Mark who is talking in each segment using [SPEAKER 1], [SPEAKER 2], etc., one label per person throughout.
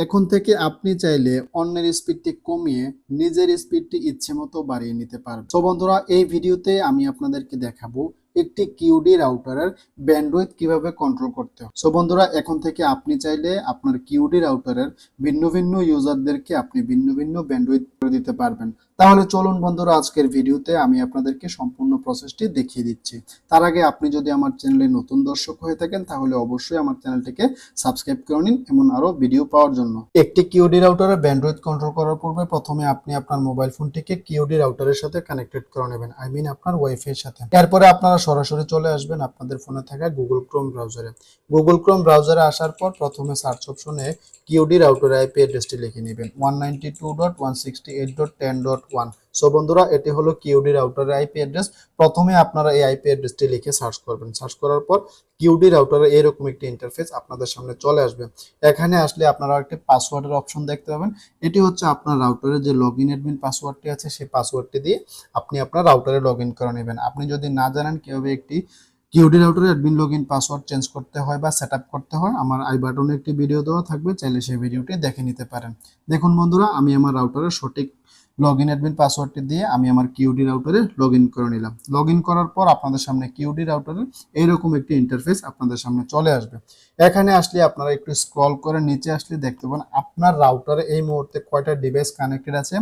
[SPEAKER 1] এখন থেকে আপনি চাইলে অন্যের স্পিডটি কমিয়ে নিজের স্পিডটি ইচ্ছে মতো বাড়িয়ে নিতে পারবেন। তো বন্ধুরা, এই ভিডিওতে আমি আপনাদেরকে দেখাবো একটি কিউডি রাউটারের ব্যান্ডউইথ কীভাবে কন্ট্রোল করতে হয়। সো বন্ধুরা, এখন থেকে আপনি চাইলে আপনার কিউডি রাউটারের ভিন্ন ভিন্ন ইউজারদেরকে আপনি ভিন্ন ভিন্ন ব্যান্ডউইথ করে দিতে পারবেন। তাহলে চলুন বন্ধুরা, আজকের ভিডিওতে আমি আপনাদেরকে সম্পূর্ণ প্রসেসটি দেখিয়ে দিচ্ছি। তার আগে আপনি যদি আমার চ্যানেলে নতুন দর্শক হয়ে থাকেন, তাহলে অবশ্যই আমার চ্যানেলটিকে সাবস্ক্রাইব করে নিন এমন আরও ভিডিও পাওয়ার জন্য। একটি কিউডি রাউটারের ব্যান্ডউইথ কন্ট্রোল করার পূর্বে প্রথমে আপনি আপনার মোবাইল ফোনটিকে কিউডি রাউটারের সাথে কানেক্টেড করে নেবেন আই মিন আপনার ওয়াইফাই এর সাথে। এরপরে আপনারা সরাসরি চলে আসবেন আপনাদের ফোনে থাকা গুগল ক্রোম ব্রাউজারে গুগল ক্রোম ব্রাউজারে আসার পর প্রথমে সার্চ অপশনে কিউডি রাউটারের আইপি অ্যাড্রেসটি লিখে নেবেন one ninety two dot one sixty eight dot ten dot one so বন্ধুরা, এটি হলো কিউডি রাউটারের আইপি অ্যাড্রেস প্রথমে আপনারা এই আইপি অ্যাড্রেসটি লিখে সার্চ করবেন। সার্চ করার পর কিউডি রাউটারের এরকম একটি ইন্টারফেস আপনাদের সামনে চলে আসবে। এখানে আসলে আপনারা একটি পাসওয়ার্ডের অপশন দেখতে পাবেন। এটি হচ্ছে আপনার রাউটারের যে লগ ইন অ্যাডমিন পাসওয়ার্ডটি আছে, সেই পাসওয়ার্ডটি দিয়ে আপনি আপনার রাউটারে লগ ইন করে নেবেন। আপনি যদি না জানেন কীভাবে একটি QD রাউটারে admin log in password change করতে হয় বা সেট করতে হয়, আমার আই বাটনে একটি ভিডিও দেওয়া থাকবে, চাইলে সেই ভিডিওটি দেখে নিতে পারেন। দেখুন বন্ধুরা, আমি আমার রাউটারের সঠিক লগ ইন অ্যাডমিন পাসওয়ার্ডটি দিয়ে আমি আমার কিউডি রাউটারে লগ ইন করে নিলাম। লগ ইন করার পর আপনাদের সামনে কিউডি রাউটারের এইরকম একটি ইন্টারফেস আপনাদের সামনে চলে আসবে। এখানে আসলে আপনারা একটু স্ক্রল করে নিচে আসলে দেখতে পাবেন, আপনার রাউটারে এই মুহূর্তে কয়টা ডিভাইস কানেক্টেড আছে।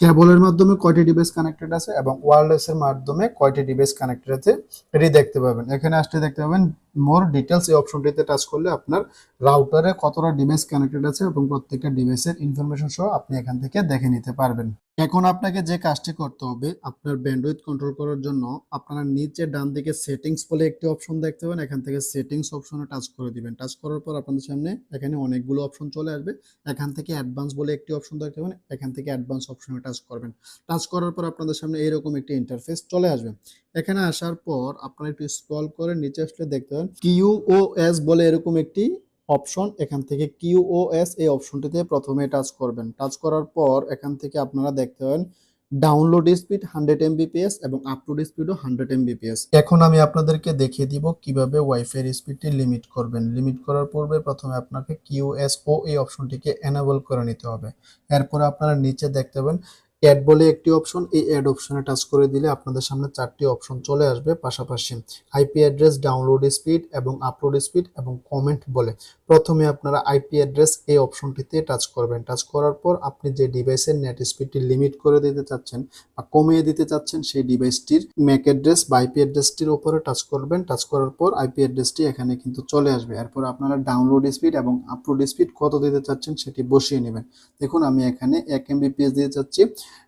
[SPEAKER 1] কেবলের মাধ্যমে কয়টি ডিভাইস কানেক্টেড আছে এবং ওয়্যারলেসের মাধ্যমে কয়টি ডিভাইস কানেক্টেড আছে এটি দেখতে পাবেন। এখানে আসতে দেখতে পাবেন মোর ডিটেলস এই অপশনটিতে টাচ করলে আপনার রাউটারে কতটা ডিভাইস কানেক্টেড আছে এবং প্রত্যেকটা ডিভাইসের ইনফরমেশন সহ আপনি এখান থেকে দেখে নিতে পারবেন। এখন আপনাকে যে কাজটি করতে হবে, আপনার ব্যান্ডউইথ কন্ট্রোল করার জন্য আপনারা নিচে ডান দিকে সেটিংস বলে একটি অপশন দেখতে পাবেন। এখান থেকে সেটিংস অপশনে টাচ করে দিবেন। টাচ করার পর আপনাদের সামনে এখানে অনেকগুলো অপশন চলে আসবে। এখান থেকে অ্যাডভান্স বলে একটি অপশন দেখতে পাবেন। এখান থেকে অ্যাডভান্স অপশনে টাচ করবেন। টাচ করার পর আপনাদের সামনে এরকম একটি ইন্টারফেস চলে আসবে। এখানে আসার পর আপনারা একটু স্ক্রল করে নিচে আসলে দেখতে পাবেন কিউ ও এস বলে এরকম একটি অপশন, এখান থেকে কিউওএস এই অপশনটিতে প্রথমে টাচ করবেন। টাচ করার পর এখান থেকে আপনারা দেখতে পাবেন ডাউনলোড স্পিড হান্ড্রেড এমবিপিএস এবং আপলোড স্পিডও হান্ড্রেড এমবিপিএস এখন আমি আপনাদেরকে দেখিয়ে দিব কীভাবে ওয়াইফাই স্পিডটি লিমিট করবেন। লিমিট করার পূর্বে প্রথমে আপনাকে কিউএসও এই অপশনটিকে এনেবল করে নিতে হবে। এরপরে আপনারা নিচে দেখতে পাবেন অ্যাড বলে একটি অপশন এই অ্যাড অপশনে টাচ করে দিলে আপনাদের সামনে চারটি অপশন চলে আসবে। পাশাপাশি আইপি অ্যাড্রেস ডাউনলোড স্পিড এবং আপলোড স্পিড এবং কমেন্ট বলে। প্রথমে আপনারা আইপি অ্যাড্রেস এই অপশনটিতে টাচ করবেন। টাচ করার পর আপনি যে ডিভাইসের নেট স্পিডটি লিমিট করে দিতে চাচ্ছেন বা কমিয়ে দিতে চাচ্ছেন, সেই ডিভাইসটির ম্যাক অ্যাড্রেস বা আইপি অ্যাড্রেসটির উপরে টাচ করবেন। টাচ করার পর আইপি অ্যাড্রেসটি এখানে কিন্তু চলে আসবে। এরপর আপনারা ডাউনলোড স্পিড এবং আপলোড স্পিড কত দিতে চাচ্ছেন সেটি বসিয়ে নেবেন। দেখুন, আমি এখানে এক এমবিপিএস দিতে চাচ্ছি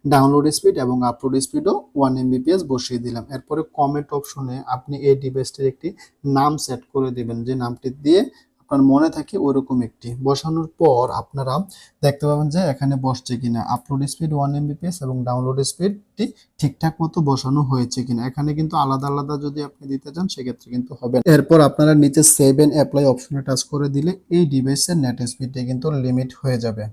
[SPEAKER 1] ডাউনলোড স্পিড এবং আপলোড স্পিডও ওয়ান এমবিপিএস বসিয়ে দিলাম। এরপরে কমেন্ট অপশনে আপনি এই ডিভাইসটির একটি নাম সেট করে দিবেন। যে নামটি দিয়ে আপনার মনে থাকে ওরকম একটি। বসানোর পর আপনারা দেখতে পাবেন যে এখানে বসছে কিনা। আপলোড স্পিড ওয়ান এমবিপিএস এবং ডাউনলোড স্পিডটি ঠিকঠাক মতো বসানো হয়েছে কিনা। এখানে কিন্তু আলাদা আলাদা যদি আপনি দিতে চান, সেক্ষেত্রে কিন্তু হবে এরপর আপনারা নিচে সেভ অ্যাপ্লাই অপশনে টাচ করে দিলে এই ডিভাইসের নেট স্পিডটি কিন্তু লিমিট হয়ে যাবে।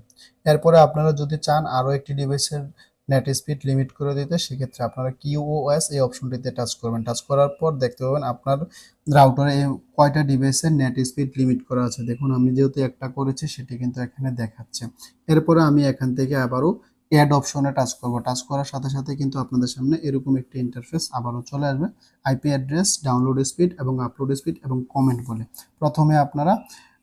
[SPEAKER 1] এরপরে আপনারা যদি চান আরও একটি ডিভাইসের নেট স্পিড লিমিট করে দিতে, সেক্ষেত্রে আপনারা কিউওএস এই অপশনটিতে টাচ করবেন। টাচ করার পর দেখতে পাবেন আপনার রাউটারে কয়টা ডিভাইসের নেট স্পিড লিমিট করা আছে। দেখুন, আমি যেহেতু একটা করেছি, সেটি কিন্তু এখানে দেখাচ্ছে। এরপরে আমি এখান থেকে আবারও অ্যাড অপশনে টাচ করব। টাচ করার সাথে সাথে কিন্তু আপনাদের সামনে এরকম একটি ইন্টারফেস আবারও চলে আসবে। আইপি অ্যাড্রেস ডাউনলোড স্পিড এবং আপলোড স্পিড এবং কমেন্ট বলে। প্রথমে আপনারা,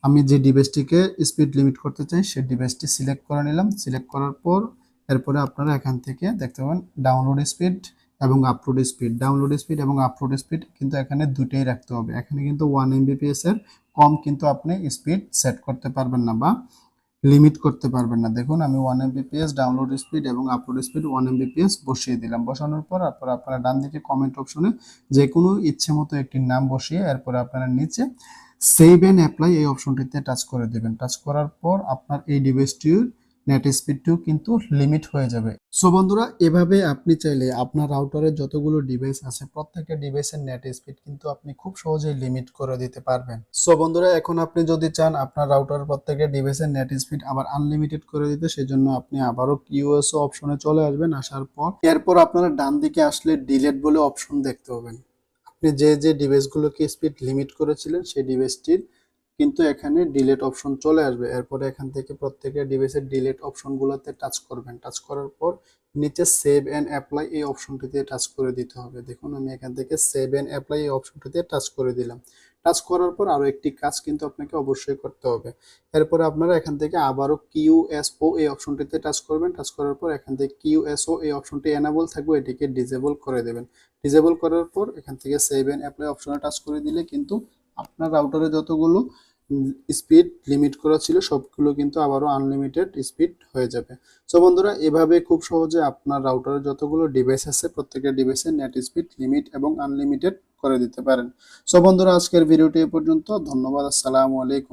[SPEAKER 1] আমি যে ডিভাইসটিকে স্পিড লিমিট করতে চাই সেই ডিভাইসটি সিলেক্ট করে নিলাম। সিলেক্ট করার পর এরপরে আপনারা এখান থেকে দেখতে পাবেন ডাউনলোড স্পিড এবং আপলোড স্পিড ডাউনলোড স্পিড এবং আপলোড স্পিড কিন্তু এখানে দুটোই রাখতে হবে। এখানে কিন্তু ওয়ান এমবিপিএস এর কম কিন্তু আপনি স্পিড সেট করতে পারবেন না বা লিমিট করতে পারবেন না। দেখুন, আমি ওয়ান এমবিপিএস ডাউনলোড স্পিড এবং আপলোড স্পিড ওয়ান এমবিপিএস বসিয়ে দিলাম। বসানোর পর তারপর আপনারা ডান দিকে কমেন্ট অপশনে যে কোনো ইচ্ছে মতো একটি নাম বসিয়ে এরপরে আপনারা নিচে সেভ এন্ড অ্যাপ্লাই এই অপশনটিতে টাচ করে দেবেন। টাচ করার পর আপনার এই ডিভাইসটির নেট স্পিডটিও কিন্তু লিমিট হয়ে যাবে। সো বন্ধুরা, এভাবে আপনি চাইলে আপনার রাউটারের যতগুলো ডিভাইস আছে, প্রত্যেকটা ডিভাইসের নেট স্পিড কিন্তু আপনি খুব সহজেই লিমিট করে দিতে পারবেন। সো বন্ধুরা, এখন আপনি যদি চান আপনার রাউটারের প্রত্যেকটা ডিভাইসের নেট স্পিড আবার আনলিমিটেড করে দিতে, সেজন্য আপনি আবারও কিউএসও অপশনে চলে আসবেন, আসার পর এরপর আপনারা ডান দিকে আসলে ডিলেট বলে অপশন দেখতে পাবেন। আপনি যে যে ডিভাইসগুলোকে স্পিড লিমিট করেছিলেন, সেই ডিভাইসটির কিন্তু এখানে ডিলেট অপশন চলে আসবে। এরপরে এখান থেকে প্রত্যেকের ডিভাইসের ডিলেট অপশনগুলোতে টাচ করবেন। টাচ করার পর নিচে সেভ অ্যান্ড অ্যাপ্লাই এই অপশনটিতে টাচ করে দিতে হবে। দেখুন, আমি এখান থেকে সেভ অ্যান্ড অ্যাপ্লাই এই অপশনটিতে টাচ করে দিলাম। টাচ করার পর আরও একটি কাজ কিন্তু আপনাকে অবশ্যই করতে হবে। এরপরে আপনারা এখান থেকে আবারও কিউএসও এই অপশনটিতে টাচ করবেন। টাচ করার পর এখান থেকে কিউএসও এই অপশনটি এনাবল থাকবে। এটিকে ডিজেবল করে দেবেন। ডিজেবল করার পর এখান থেকে সেভ অ্যান্ড অ্যাপ্লাই অপশনে টাচ করে দিলে কিন্তু আপনার রাউটারে যতগুলো স্পিড লিমিট করা ছিল, সবগুলো কিন্তু আবারও আনলিমিটেড স্পিড হয়ে যাবে। সো বন্ধুরা, এভাবে খুব সহজে আপনার রাউটারে যতগুলো ডিভাইস আছে প্রত্যেকের ডিভাইসে নেট স্পিড লিমিট এবং আনলিমিটেড করে দিতে পারেন। সো বন্ধুরা, আজকের ভিডিওটি এ পর্যন্ত। ধন্যবাদ, আসসালামু আলাইকুম।